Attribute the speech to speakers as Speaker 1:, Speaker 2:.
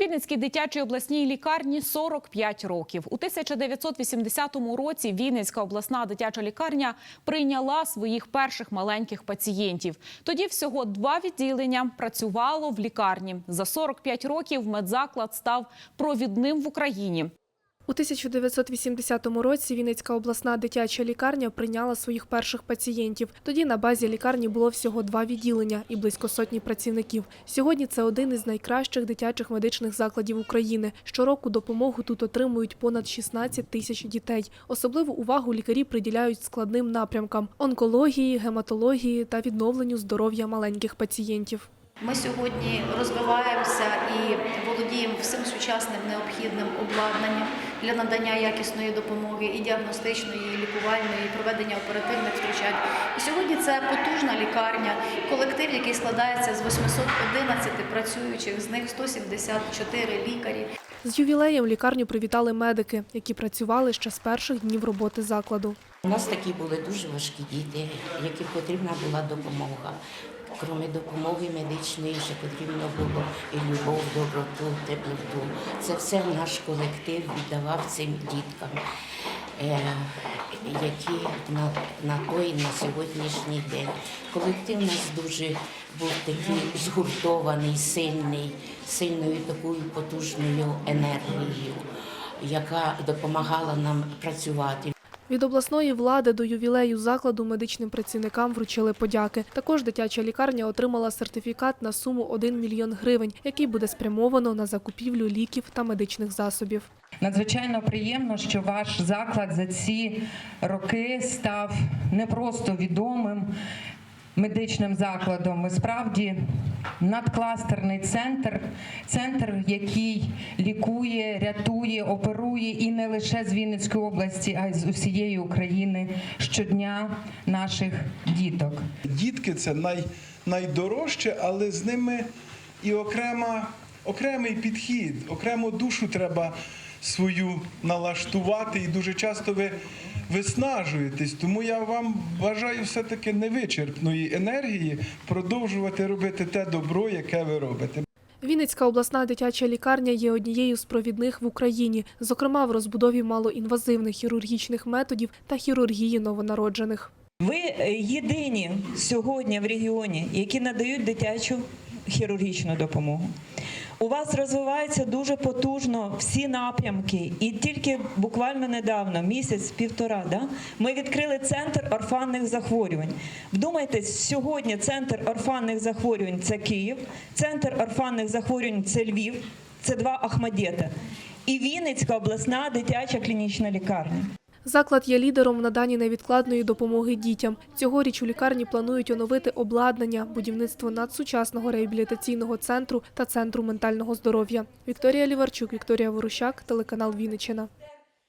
Speaker 1: Вінницькій дитячій обласній лікарні 45 років. У 1980 році Вінницька обласна дитяча лікарня прийняла своїх перших маленьких пацієнтів. Тоді всього два відділення працювало в лікарні. За 45 років медзаклад став провідним в Україні.
Speaker 2: У 1980 році Вінницька обласна дитяча лікарня прийняла своїх перших пацієнтів. Тоді на базі лікарні було всього два відділення і близько сотні працівників. Сьогодні це один із найкращих дитячих медичних закладів України. Щороку допомогу тут отримують понад 16 тисяч дітей. Особливу увагу лікарі приділяють складним напрямкам – онкології, гематології та відновленню здоров'я маленьких пацієнтів.
Speaker 3: Ми сьогодні розвиваємося і володіємо всім сучасним необхідним обладнанням для надання якісної допомоги і діагностичної, і лікувальної, і проведення оперативних втручань. І сьогодні це потужна лікарня, колектив, який складається з 811 працюючих, з них 174 лікарі.
Speaker 2: З ювілеєм лікарню привітали медики, які працювали ще з перших днів роботи закладу.
Speaker 4: У нас такі були дуже важкі діти, яким потрібна була допомога. Крім допомоги медичної, ще потрібно було і любов, доброту, теплоту. Це все наш колектив віддавав цим діткам, е, які на, на той на сьогоднішній день. Колектив у нас дуже був такий згуртований, сильний, сильною такою потужною енергією, яка допомагала нам працювати.
Speaker 2: Від обласної влади до ювілею закладу медичним працівникам вручили подяки. Також дитяча лікарня отримала сертифікат на суму 1 мільйон гривень, який буде спрямовано на закупівлю ліків та медичних засобів.
Speaker 5: Надзвичайно приємно, що ваш заклад за ці роки став не просто відомим медичним закладом. І справді надкластерний центр, центр, який лікує, рятує, оперує і не лише з Вінницької області, а й з усієї України щодня наших діток.
Speaker 6: Дітки це най, найдорожче, але з ними і окрема, окремий підхід, окрему душу треба свою налаштувати, і дуже часто ви виснажуєтесь. Тому я вам бажаю все-таки невичерпної енергії продовжувати робити те добро, яке ви робите.
Speaker 2: Вінницька обласна дитяча лікарня є однією з провідних в Україні, зокрема в розбудові малоінвазивних хірургічних методів та хірургії новонароджених.
Speaker 7: Ви єдині сьогодні в регіоні, які надають дитячу хірургічну допомогу. У вас розвиваються дуже потужно всі напрямки, і тільки буквально недавно, місяць-півтора, да, ми відкрили центр орфанних захворювань. Вдумайтесь, сьогодні центр орфанних захворювань це Київ, центр орфанних захворювань це Львів, це два Ахмадєта. І Вінницька обласна дитяча клінічна лікарня.
Speaker 2: Заклад є лідером в наданні невідкладної допомоги дітям. Цьогоріч у лікарні планують оновити обладнання, будівництво надсучасного реабілітаційного центру та центру ментального здоров'я. Вікторія Ліварчук, Вікторія Ворущак, телеканал Вінниччина.